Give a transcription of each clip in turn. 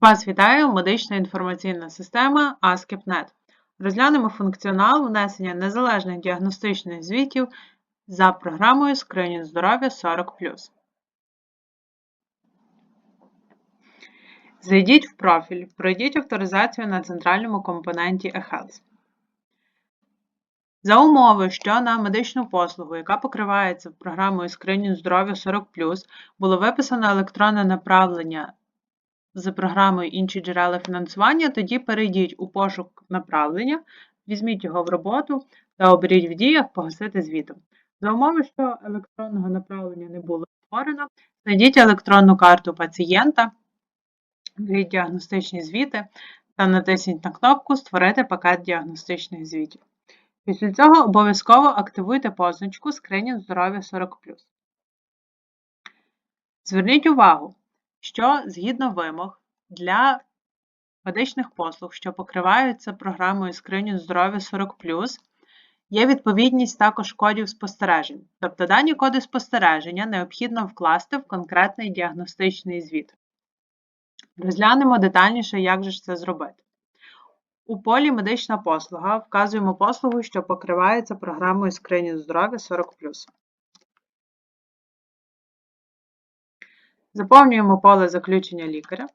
Вас вітає медична інформаційна система ASCII.NET. Розглянемо функціонал внесення незалежних діагностичних звітів за програмою Скринінг здоров'я 40+. Зайдіть в профіль, пройдіть авторизацію на центральному компоненті eHealth. За умови, що на медичну послугу, яка покривається програмою Скринінг здоров'я 40+, було виписано електронне направлення з програмою інші джерела фінансування, тоді перейдіть у пошук направлення, візьміть його в роботу та оберіть в діях погасити звітом. За умови, що електронного направлення не було створено, знайдіть електронну карту пацієнта, введіть діагностичні звіти та натисніть на кнопку Створити пакет діагностичних звітів. Після цього обов'язково активуйте позначку Скринінг здоров'я 40+. Зверніть увагу, що згідно вимог для медичних послуг, що покриваються програмою Скринінг здоров'я 40+, є відповідність також кодів спостережень. Тобто дані коди спостереження необхідно вкласти в конкретний діагностичний звіт. Розглянемо детальніше, як же це зробити. У полі Медична послуга вказуємо послугу, що покривається програмою Скринінг здоров'я 40+. Заповнюємо поле заключення лікаря.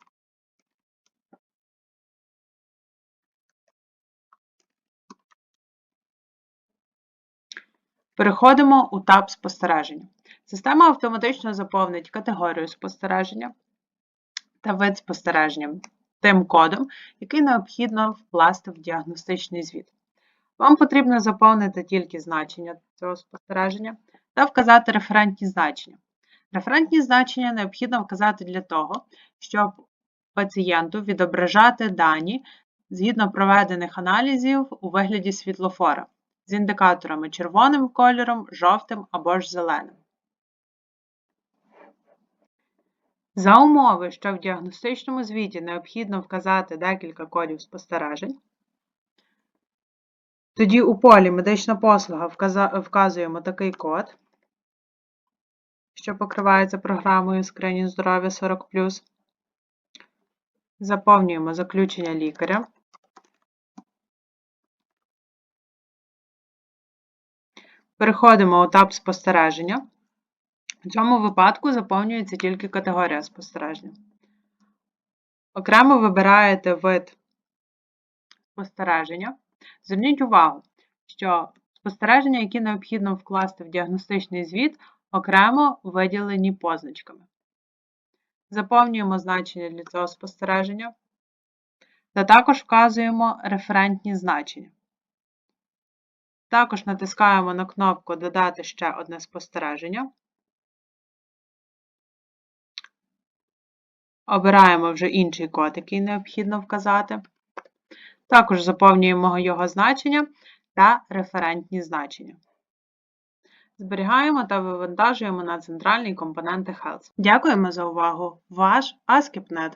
Переходимо у таб спостереження. Система автоматично заповнить категорію спостереження та вид спостереження тим кодом, який необхідно вкласти в діагностичний звіт. Вам потрібно заповнити тільки значення цього спостереження та вказати референтні значення. Референтні значення необхідно вказати для того, щоб пацієнту відображати дані згідно проведених аналізів у вигляді світлофора з індикаторами червоним кольором, жовтим або ж зеленим. За умови, що в діагностичному звіті необхідно вказати декілька кодів спостережень, тоді у полі медична послуга вказуємо такий код що покривається програмою Скринінг здоров'я 40 Заповнюємо заключення лікаря. Переходимо у таб спостереження. В цьому випадку заповнюється тільки категорія спостереження. Окремо вибираєте вид спостереження. Зверніть увагу, що спостереження, які необхідно вкласти в діагностичний звіт, окремо виділені позначками. Заповнюємо значення для цього спостереження та також вказуємо референтні значення. Також натискаємо на кнопку Додати ще одне спостереження. Обираємо вже інший код, який необхідно вказати. Також заповнюємо його значення та референтні значення. Зберігаємо та вивантажуємо на центральні компоненти Health. Дякуємо за увагу! Ваш ASCII.NET